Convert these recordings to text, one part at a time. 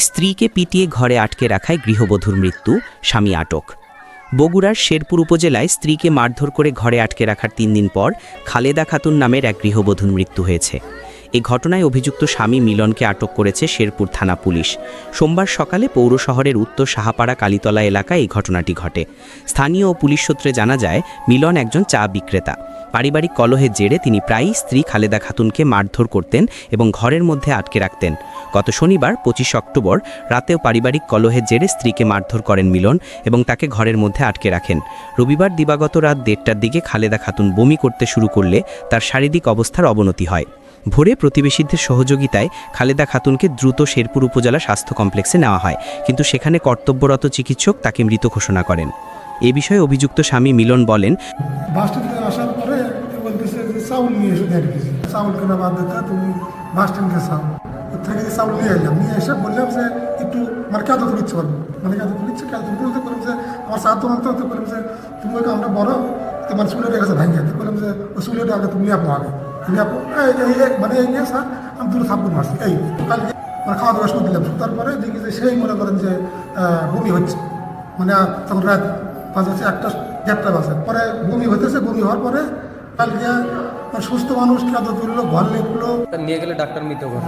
স্ত্রীকে পিটিয়ে ঘরে আটকে রাখায় গৃহবধূর মৃত্যু, স্বামী আটক। বগুড়ার শেরপুর উপজেলায় স্ত্রীকে মারধর করে ঘরে আটকে রাখার তিন দিন পর খালেদা খাতুন নামের এক গৃহবধূর মৃত্যু হয়েছে। এ ঘটনায় অভিযুক্ত স্বামী মিলনকে আটক করেছে শেরপুর থানা পুলিশ। সোমবার সকালে পৌর শহরের উত্তর সাহাপাড়া কালীতলা এলাকায় এই ঘটনাটি ঘটে। স্থানীয় পুলিশ সূত্রে জানা যায়, মিলন একজন চা বিক্রেতা। পারিবারিক কলহের জেরে তিনি প্রায়ই স্ত্রী খালেদা খাতুনকে মারধর করতেন এবং ঘরের মধ্যে আটকে রাখতেন। গত শনিবার, পঁচিশ অক্টোবর, রাতেও পারিবারিক কলহের জেরে স্ত্রীকে মারধর করেন মিলন এবং তাকে ঘরের মধ্যে আটকে রাখেন। রবিবার দিবাগত রাত দেড়টার দিকে খালেদা খাতুন বমি করতে শুরু করলে তার শারীরিক অবস্থার অবনতি হয়। ভোরে প্রতিবেশীদের সহযোগিতায় খালেদা খাতুনকে দ্রুত শেরপুর উপজেলা স্বাস্থ্য কমপ্লেক্সে নেওয়া হয়। কিন্তু সেখানে কর্তব্যরত চিকিৎসক তাকে মৃত ঘোষণা করেন। এ বিষয়ে অভিযুক্ত স্বামী মিলন বলেন পরে যে মানে মানে বড়, তোমার চুলের কাছে বললাম যে আগে তুমি আপো আগে মানে এই নিয়ে স্যার আমি দুটো থাপ্পড় মারছি। এই কালকে মানে খাওয়া দাওয়া শুরু দিলাম তারপরে দেখি যে সেই মনে করেন যে বমি হচ্ছে। মানে তখন রাত বাজাচ্ছে একটা দেড়টা বাজে। পরে বমি হতেছে বমি হওয়ার পরে কালকে সুস্থ মানুষ তুললো ঘর লেখলো। নিয়ে গেলে ডাক্তার মৃত করে।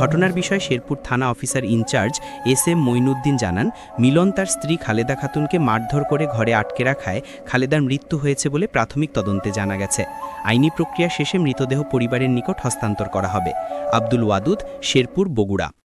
ঘটনার বিষয়ে শেরপুর থানা officer incharge S M Moinuddin জানান, মিলন তার স্ত্রী খালেদা খাতুনকে মারধর করে ঘরে আটকে রাখায় খালেদার মৃত্যু হয়েছে বলে প্রাথমিক তদন্তে জানা গেছে। আইনি প্রক্রিয়া শেষে মৃতদেহ পরিবারের নিকট হস্তান্তর করা হবে। আব্দুল ওয়াদুদ, শেরপুর, বগুড়া।